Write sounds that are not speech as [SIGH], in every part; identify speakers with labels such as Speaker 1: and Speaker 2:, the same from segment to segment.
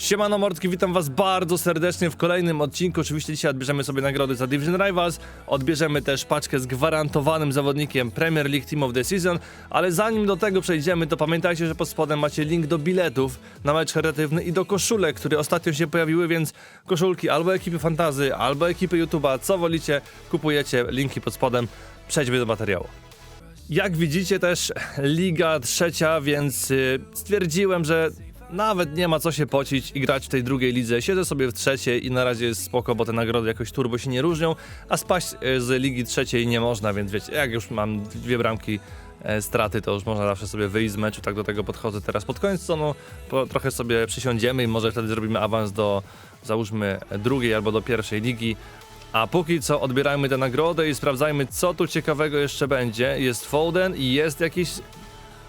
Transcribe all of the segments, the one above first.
Speaker 1: Siemano Mordki, witam was bardzo serdecznie w kolejnym odcinku. Oczywiście dzisiaj odbierzemy sobie nagrody za Division Rivals, odbierzemy też paczkę z gwarantowanym zawodnikiem Premier League Team of the Season, ale zanim do tego przejdziemy, to pamiętajcie, że pod spodem macie link do biletów na mecz charytatywny i do koszulek, które ostatnio się pojawiły, więc koszulki albo ekipy Fantazy, albo ekipy YouTube'a, co wolicie, kupujecie, linki pod spodem. Przejdźmy do materiału. Jak widzicie też Liga trzecia, więc y, stwierdziłem, że nawet nie ma co się pocić i grać w tej drugiej lidze. Siedzę sobie w trzeciej i na razie jest spoko, bo te nagrody jakoś turbo się nie różnią, a spaść y, z Ligi trzeciej nie można, więc wiecie, jak już mam dwie bramki e, straty, to już można zawsze sobie wyjść z meczu, tak do tego podchodzę teraz pod koniec po, trochę sobie przysiądziemy i może wtedy zrobimy awans do załóżmy drugiej albo do pierwszej ligi, a póki co odbierajmy tę nagrodę i sprawdzajmy, co tu ciekawego jeszcze będzie. Jest Foden i jest jakiś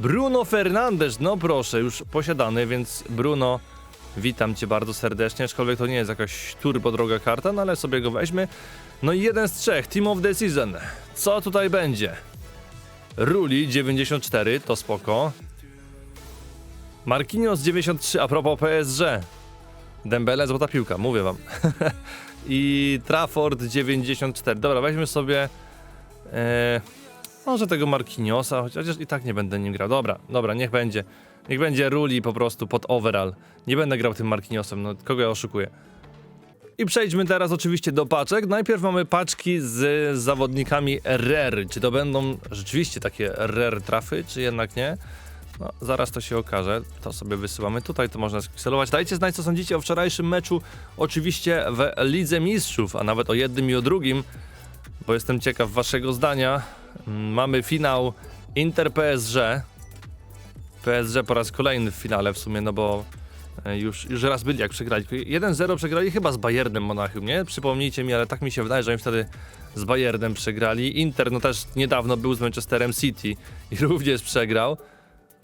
Speaker 1: Bruno Fernandes. No proszę, już posiadany, więc Bruno, witam cię bardzo serdecznie. Aczkolwiek to nie jest jakaś turbo droga karta, no ale sobie go weźmy. No i jeden z trzech, Team of the Season. Co tutaj będzie? Ruli 94, to spoko. Marquinhos 93, a propos PSG. Dembele, złota piłka, mówię wam. [LAUGHS] I Trafford 94. Dobra, weźmy sobie. E, może tego Marquinhosa, chociaż i tak nie będę nim grał. Dobra, dobra, niech będzie. Niech będzie Ruli po prostu pod overall. Nie będę grał tym Marquinhosem, no kogo ja oszukuję. I przejdźmy teraz oczywiście do paczek. Najpierw mamy paczki z zawodnikami RR. Czy to będą rzeczywiście takie RR trafy, czy jednak nie? No, zaraz to się okaże. To sobie wysyłamy tutaj, to można skselować. Dajcie znać, co sądzicie o wczorajszym meczu. Oczywiście w Lidze Mistrzów, a nawet o jednym i o drugim, bo jestem ciekaw waszego zdania. Mamy finał Inter PSG. PSG po raz kolejny w finale w sumie, no bo e, już, już raz byli jak przegrali. Tylko 1-0 przegrali chyba z Bayernem Monachium, nie? Przypomnijcie mi, ale tak mi się wydaje, że oni wtedy z Bayernem przegrali. Inter no też niedawno był z Manchesterem City i [LAUGHS] również przegrał.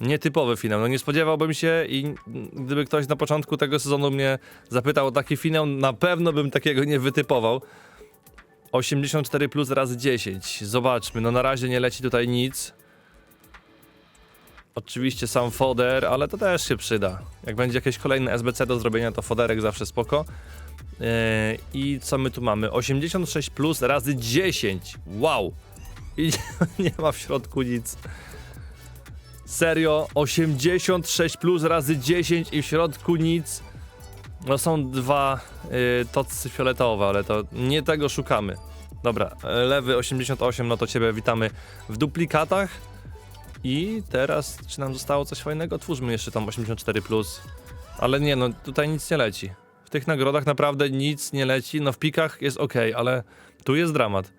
Speaker 1: Nietypowy finał. No nie spodziewałbym się i gdyby ktoś na początku tego sezonu mnie zapytał o taki finał, na pewno bym takiego nie wytypował. 84 plus razy 10. Zobaczmy, no na razie nie leci tutaj nic. Oczywiście sam foder, ale to też się przyda. Jak będzie jakieś kolejne SBC do zrobienia, to foderek zawsze spoko. Yy, I co my tu mamy? 86 plus razy 10. Wow! I [LAUGHS] nie ma w środku nic. Serio, 86 plus razy 10 i w środku nic. No są dwa y, tocy fioletowe, ale to nie tego szukamy. Dobra, e, lewy 88, no to ciebie witamy w duplikatach. I teraz, czy nam zostało coś fajnego? Twórzmy jeszcze tam 84+. Plus. Ale nie, no tutaj nic nie leci. W tych nagrodach naprawdę nic nie leci. No w pikach jest ok, ale tu jest dramat.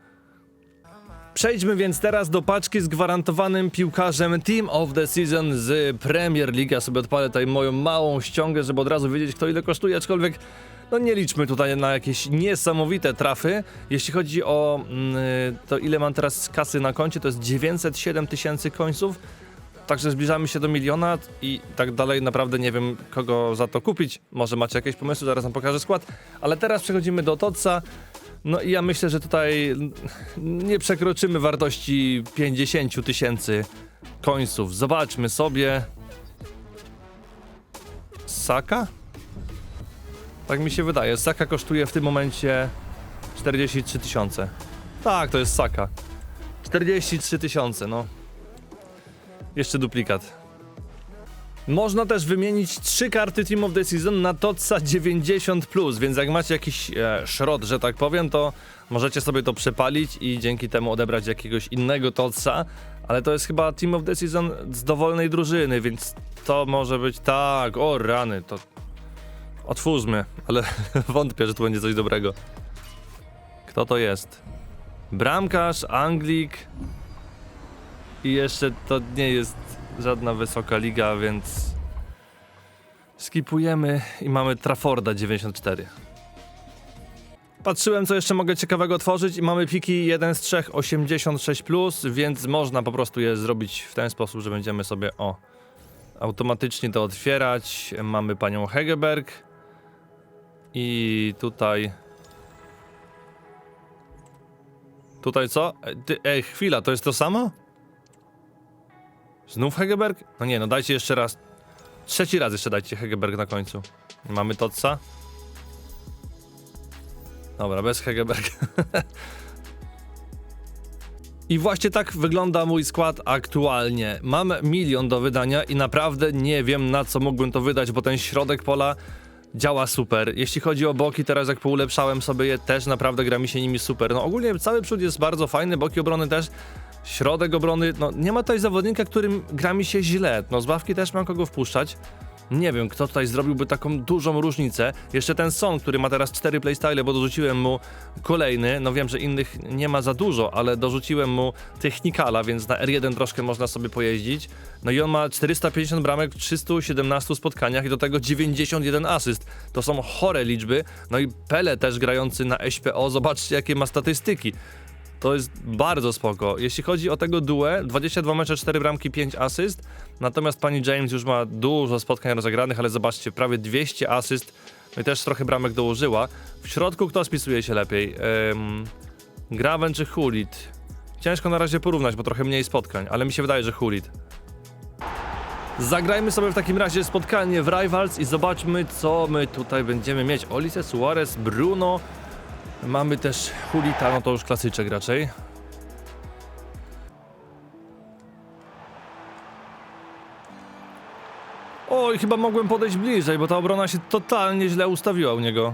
Speaker 1: Przejdźmy więc teraz do paczki z gwarantowanym piłkarzem Team of the Season z Premier League. Ja sobie odpalę tutaj moją małą ściągę, żeby od razu wiedzieć kto ile kosztuje, aczkolwiek no nie liczmy tutaj na jakieś niesamowite trafy. Jeśli chodzi o mm, to ile mam teraz kasy na koncie, to jest 907 tysięcy końców. Także zbliżamy się do miliona i tak dalej. Naprawdę nie wiem, kogo za to kupić. Może macie jakieś pomysły, zaraz wam pokażę skład. Ale teraz przechodzimy do Totsa. No i ja myślę, że tutaj nie przekroczymy wartości 50 tysięcy końców. Zobaczmy sobie. Saka? Tak mi się wydaje. Saka kosztuje w tym momencie 43 tysiące. Tak, to jest Saka. 43 tysiące, no. Jeszcze duplikat. Można też wymienić trzy karty Team of the Season na Totsa 90+, więc jak macie jakiś e, szrot, że tak powiem, to możecie sobie to przepalić i dzięki temu odebrać jakiegoś innego Totsa, ale to jest chyba Team of the Season z dowolnej drużyny, więc to może być tak, o rany, to otwórzmy, ale [LAUGHS] wątpię, że tu będzie coś dobrego. Kto to jest? Bramkarz, Anglik i jeszcze to nie jest żadna wysoka liga, więc skipujemy i mamy Trafforda 94. Patrzyłem, co jeszcze mogę ciekawego otworzyć i mamy piki 1 z 3 86+, plus, więc można po prostu je zrobić w ten sposób, że będziemy sobie o automatycznie to otwierać. Mamy panią Hegeberg i tutaj Tutaj co? Ty, ej, chwila, to jest to samo? Znów Hegeberg? No nie, no dajcie jeszcze raz. Trzeci raz jeszcze dajcie Hegeberg na końcu. Mamy Totsa. Dobra, bez Hegeberg. [LAUGHS] I właśnie tak wygląda mój skład aktualnie. Mam milion do wydania i naprawdę nie wiem na co mógłbym to wydać, bo ten środek pola działa super. Jeśli chodzi o boki, teraz jak poulepszałem sobie je, też naprawdę gra mi się nimi super. No ogólnie cały przód jest bardzo fajny, boki obrony też. Środek obrony, no nie ma tutaj zawodnika, którym gra mi się źle. No z ławki też mam kogo wpuszczać. Nie wiem, kto tutaj zrobiłby taką dużą różnicę. Jeszcze ten Son, który ma teraz 4 playstyle, bo dorzuciłem mu kolejny. No wiem, że innych nie ma za dużo, ale dorzuciłem mu Technikala, więc na R1 troszkę można sobie pojeździć. No i on ma 450 bramek w 317 spotkaniach i do tego 91 asyst. To są chore liczby. No i Pele też grający na SPO, zobaczcie jakie ma statystyki. To jest bardzo spoko. Jeśli chodzi o tego duę, 22 mecze, 4 bramki, 5 asyst. Natomiast pani James już ma dużo spotkań rozegranych, ale zobaczcie, prawie 200 asyst. I też trochę bramek dołożyła. W środku kto spisuje się lepiej? Um, Graven czy Hulit? Ciężko na razie porównać, bo trochę mniej spotkań, ale mi się wydaje, że Hulit. Zagrajmy sobie w takim razie spotkanie w Rivals i zobaczmy, co my tutaj będziemy mieć. Olise, Suarez, Bruno, Mamy też Hulita, no to już klasyczek raczej. Oj, chyba mogłem podejść bliżej, bo ta obrona się totalnie źle ustawiła u niego.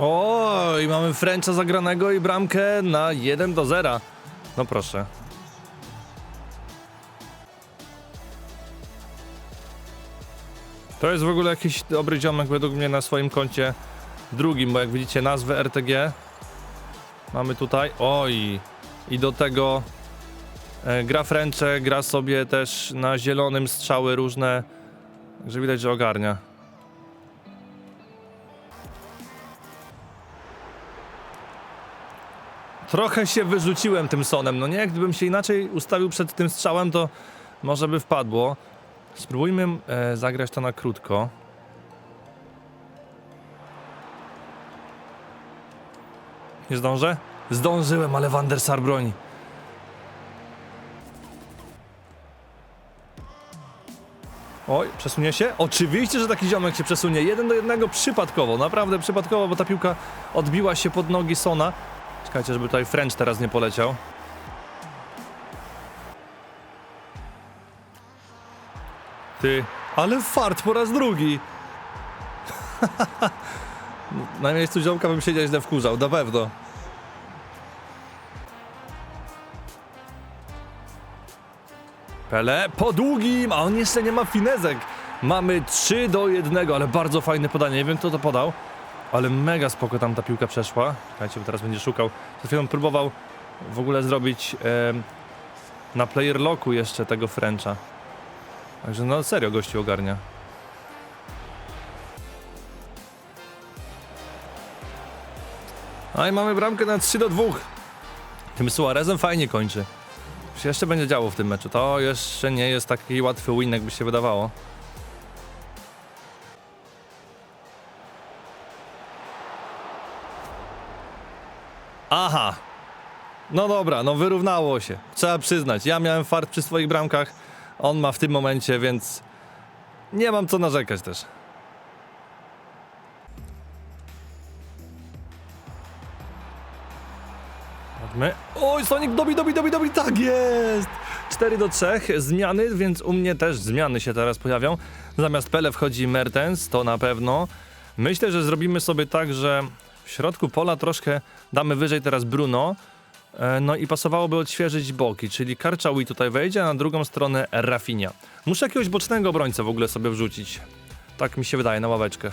Speaker 1: Oj, mamy Frencha zagranego i bramkę na 1 do 0. No proszę. To jest w ogóle jakiś dobry ziomek według mnie na swoim koncie drugim, bo jak widzicie nazwę RTG mamy tutaj. Oj! I do tego e, gra Frencze, gra sobie też na zielonym strzały różne. Także widać, że ogarnia. Trochę się wyrzuciłem tym sonem, no nie? Gdybym się inaczej ustawił przed tym strzałem, to może by wpadło. Spróbujmy e, zagrać to na krótko. Nie zdążę? Zdążyłem, ale Van der broni. Oj, przesunie się? Oczywiście, że taki ziomek się przesunie. Jeden do jednego przypadkowo, naprawdę przypadkowo, bo ta piłka odbiła się pod nogi Sona. Czekajcie, żeby tutaj French teraz nie poleciał. Ty, ale fart po raz drugi. [LAUGHS] Na miejscu ziomka bym się nieźle wkurzał, na pewno. Pele po długim, a on jeszcze nie ma finezek. Mamy 3 do 1, ale bardzo fajne podanie. Nie wiem kto to podał, ale mega spoko tam ta piłka przeszła. Czekajcie, bo teraz będzie szukał. Przed chwilą próbował w ogóle zrobić e, na player locku jeszcze tego Frencha. Także no serio gościu ogarnia. A i mamy bramkę na 3 do 2. Tym Suarezem fajnie kończy. Się jeszcze będzie działo w tym meczu. To jeszcze nie jest taki łatwy win, jakby się wydawało. Aha. No dobra, no wyrównało się. Trzeba przyznać. Ja miałem fart przy swoich bramkach. On ma w tym momencie, więc nie mam co narzekać też. Chodźmy. Oj, Sonic dobi, dobi, dobi, dobi, tak jest! 4 do 3, zmiany, więc u mnie też zmiany się teraz pojawią. Zamiast Pele wchodzi Mertens, to na pewno. Myślę, że zrobimy sobie tak, że w środku pola troszkę damy wyżej teraz Bruno. E, No i pasowałoby odświeżyć boki, czyli Karczaui tutaj wejdzie, a na drugą stronę Rafinia. Muszę jakiegoś bocznego obrońcę w ogóle sobie wrzucić. Tak mi się wydaje, na ławeczkę.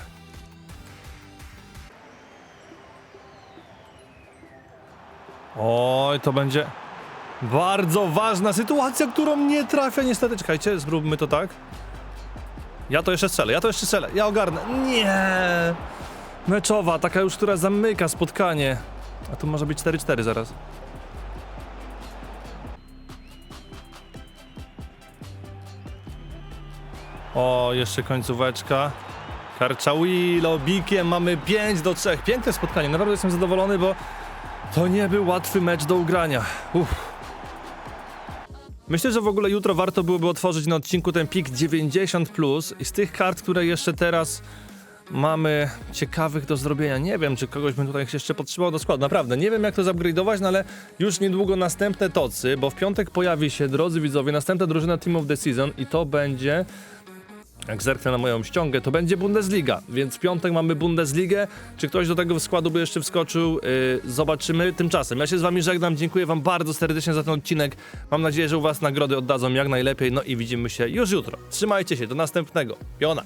Speaker 1: Oj, to będzie bardzo ważna sytuacja, którą nie trafia niestety. Czekajcie, zróbmy to tak. Ja to jeszcze strzelę, ja to jeszcze strzelę, ja ogarnę. Nie! Meczowa, taka już, która zamyka spotkanie. A tu może być 4-4 zaraz. O, jeszcze końcóweczka. Karczałilo, bikiem mamy 5 do 3. Piękne spotkanie, naprawdę jestem zadowolony, bo To nie był łatwy mecz do ugrania. Uff. Myślę, że w ogóle jutro warto byłoby otworzyć na odcinku ten pik 90 plus i z tych kart, które jeszcze teraz mamy ciekawych do zrobienia. Nie wiem, czy kogoś bym tutaj jeszcze potrzebował do składu. Naprawdę, nie wiem jak to zupgrade'ować, no ale już niedługo następne tocy, bo w piątek pojawi się, drodzy widzowie, następna drużyna Team of the Season i to będzie jak zerknę na moją ściągę, to będzie Bundesliga, więc w piątek mamy Bundesligę. Czy ktoś do tego składu by jeszcze wskoczył? Yy, zobaczymy tymczasem. Ja się z wami żegnam, dziękuję wam bardzo serdecznie za ten odcinek. Mam nadzieję, że u was nagrody oddadzą jak najlepiej, no i widzimy się już jutro. Trzymajcie się, do następnego. Piona!